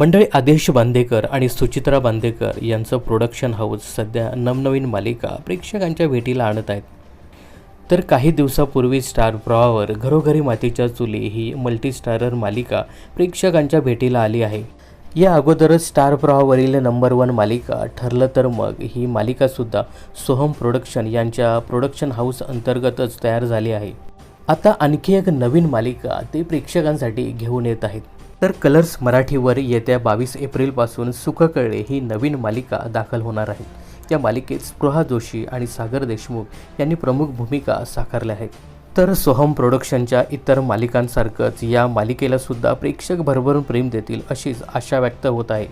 मंडळी आदेश बांदेकर आणि सुचित्रा बांदेकर यांचं प्रोडक्शन हाऊस सध्या नवनवीन मालिका प्रेक्षकांच्या भेटीला आणत आहेत. तर काही दिवसापूर्वी स्टार प्रवाहावर घरोघरी मातीच्या चुली ही मल्टीस्टारर मालिका प्रेक्षकांच्या भेटीला आली आहे. या अगोदरच स्टार प्रवाहावरील नंबर वन मालिका ठरलं तर मग ही मालिकासुद्धा सोहम प्रोडक्शन यांच्या प्रोडक्शन हाऊस अंतर्गतच तयार झाली आहे. आता आणखी एक नवीन मालिका ते प्रेक्षकांसाठी घेऊन येत आहेत. तर कलर्स मराठीवर येत्या बावीस एप्रिलपासून सुखकळे ही नवीन मालिका दाखल होणार आहे. या मालिकेत स्पृहा जोशी आणि सागर देशमुख यांनी प्रमुख भूमिका साकारल्या आहेत. तर सोहम प्रोडक्शनच्या इतर मालिकांसारखंच या मालिकेला सुद्धा प्रेक्षक भरभरून प्रेम देतील अशीच आशा व्यक्त होत आहे.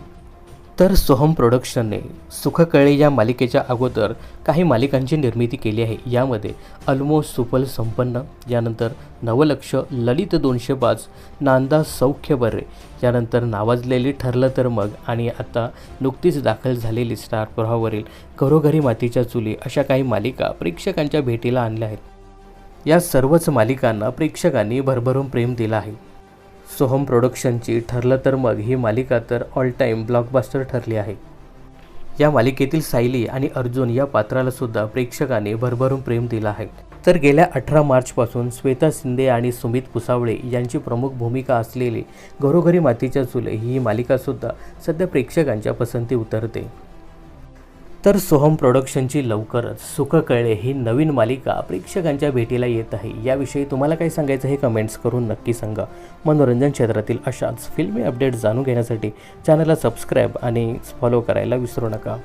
तर सोहम प्रोडक्शनने सुखकळे या मालिकेच्या अगोदर काही मालिकांची निर्मिती केली आहे. यामध्ये अल्मो सुफल संपन्न यानंतर नवलक्ष ललित दोनशे पाच नांदा सौख्य बरे यानंतर नावाजलेली ठरलं तर मग आणि आता नुकतीच दाखल झालेली स्टार प्रवाहावरील घरोघरी मातीच्या चुली अशा काही मालिका प्रेक्षकांच्या भेटीला आणल्या आहेत. या सर्वच मालिकांना प्रेक्षकांनी भरभरून प्रेम दिला आहे. सोहम प्रोडक्शनची ठरलं तर मग ही मालिका तर ऑल टाईम ब्लॉकबस्टर ठरली आहे. या मालिकेतील सायली आणि अर्जुन या पात्राला सुद्धा प्रेक्षकांनी भरभरून प्रेम दिला आहे. तर गेल्या अठरा मार्चपासून श्वेता शिंदे आणि सुमित पुसावळे यांची प्रमुख भूमिका असलेली घरोघरी मातीच्या चुले ही मालिकासुद्धा सध्या प्रेक्षकांच्या पसंती उतरते. तर सोहम प्रोडक्शनची लवकरच सुख कळले ही नवीन मालिका प्रेक्षकांच्या भेटीला येत आहे. याविषयी तुम्हाला काय सांगायचं हे कमेंट्स करून नक्की सांगा. मनोरंजन क्षेत्रातील अशाच फिल्मी अपडेट जाणून घेण्यासाठी चॅनलला सबस्क्राईब आणि फॉलो करायला विसरू नका.